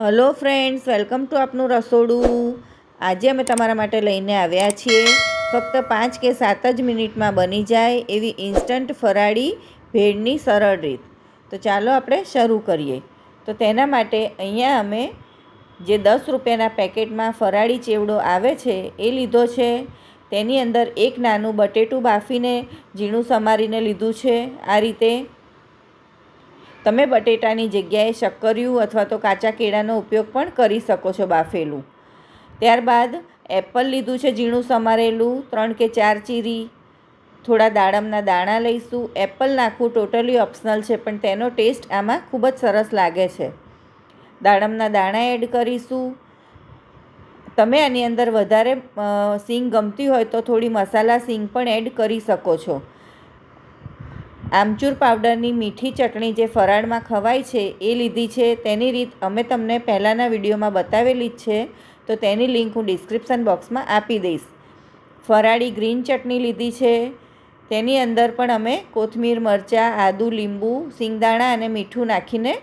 Hello friends, welcome to આપનું રસોડું. આજે અમે તમારા માટે લઈને આવ્યા છીએ. ફક્ત પાંચ કે સાત જ મિનિટમાં બની જાય એવી ઇન્સ્ટન્ટ ફરાળી ભેળની સરળ રીત. તો ચાલો આપણે શરૂ કરીએ. તો તેના માટે અહીંયા અમે જે દસ રૂપિયાના પેકેટમાં ફરાળી ચેવડો આવે છે એ લીધો છે. તેની અંદર એક નાનું બટેટું બાફીને ઝીણું સમારીને લીધું છે આ રીતે. તમે બટેટાની જગ્યાએ શક્કરિયું અથવા તો કાચા કેળાનો ઉપયોગ પણ કરી શકો છો બાફેલું. ત્યારબાદ એપલ લીધું છે ઝીણું સમારેલું, ત્રણ કે ચાર ચીરી, થોડા દાડમના દાણા લઈશું. એપલ નાખવું ટોટલી ઓપ્શનલ છે, પણ તેનો ટેસ્ટ આમાં ખૂબ જ સરસ લાગે છે. દાડમના દાણા એડ કરીશું. તમે આની અંદર વધારે સીંગ ગમતી હોય તો થોડી મસાલા સીંગ પણ એડ કરી શકો છો. આમચૂર પાવડરની મીઠી ચટણી જે ફરાળમાં ખવાય છે, એ લીધી છે. તેની રીત અમે તમને પહેલાંના વિડીયોમાં બતાવેલી જ છે. તો તેની લિંક હું ડિસ્ક્રિપ્શન બોક્સમાં આપી દઈશ. ફરાળી ગ્રીન ચટણી લીધી છે. તેની અંદર પણ અમે કોથમીર, મરચાં, આદુ, લીંબુ, સિંગદાણા અને મીઠું નાખીને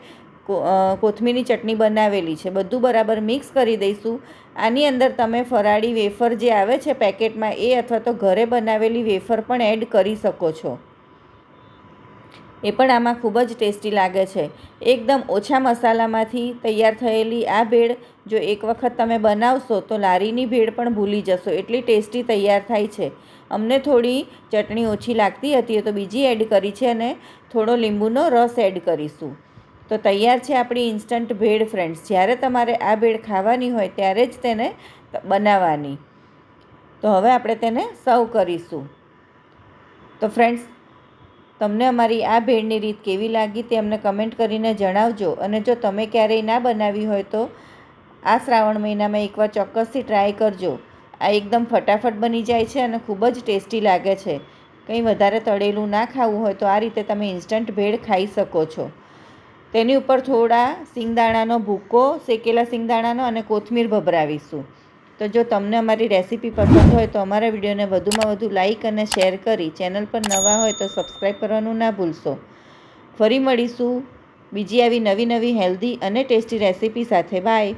કોથમીરની ચટણી બનાવેલી છે. બધું બરાબર મિક્સ કરી દઈશું. આની અંદર તમે ફરાળી વેફર જે આવે છે પેકેટમાં, એ અથવા તો ઘરે બનાવેલી વેફર પણ એડ કરી શકો છો. એ પણ આમાં ખૂબ જ ટેસ્ટી લાગે છે. એકદમ ઓછા મસાલામાંથી તૈયાર થયેલી આ ભેળ, જો એક વખત તમે બનાવશો તો લારીની ભેળ પણ ભૂલી જશો, એટલી ટેસ્ટી તૈયાર થાય છે. અમને થોડી ચટણી ઓછી લાગતી હતી તો બીજી એડ કરી છે અને થોડો લીંબુનો રસ એડ કરીશું. તો તૈયાર છે આપણી ઇન્સ્ટન્ટ ભેળ, ફ્રેન્ડ્સ. જ્યારે તમારે આ ભેળ ખાવાની હોય, ત્યારે જ તેને બનાવવાની. તો હવે આપણે તેને સર્વ કરીશું. તો ફ્રેન્ડ્સ તમને અમારી આ ભેળની રીત કેવી લાગી તે અમને કમેન્ટ કરીને જણાવજો. અને જો તમે ક્યારેય ના બનાવી હોય તો આ શ્રાવણ મહિનામાં એકવાર ચોક્કસથી ટ્રાય કરજો. આ એકદમ ફટાફટ બની જાય છે અને ખૂબ જ ટેસ્ટી લાગે છે. કંઈ વધારે તળેલું ના ખાવું હોય તો આ રીતે તમે ઇન્સ્ટન્ટ ભેળ ખાઈ શકો છો. તેની ઉપર થોડા સિંગદાણાનો ભૂકો, શેકેલા સિંગદાણાનો અને કોથમીર ભભરાવીશું. તો જો તમને અમારી રેસીપી પસંદ હોય તો અમારા વિડીયોને વધુમાં વધુ લાઈક અને શેર કરી ચેનલ પર નવા હોય તો સબસ્ક્રાઈબ કરવાનું ના ભૂલશો. ફરી મળીશું બીજી આવી નવી નવી હેલ્ધી અને ટેસ્ટી રેસીપી સાથે. બાય.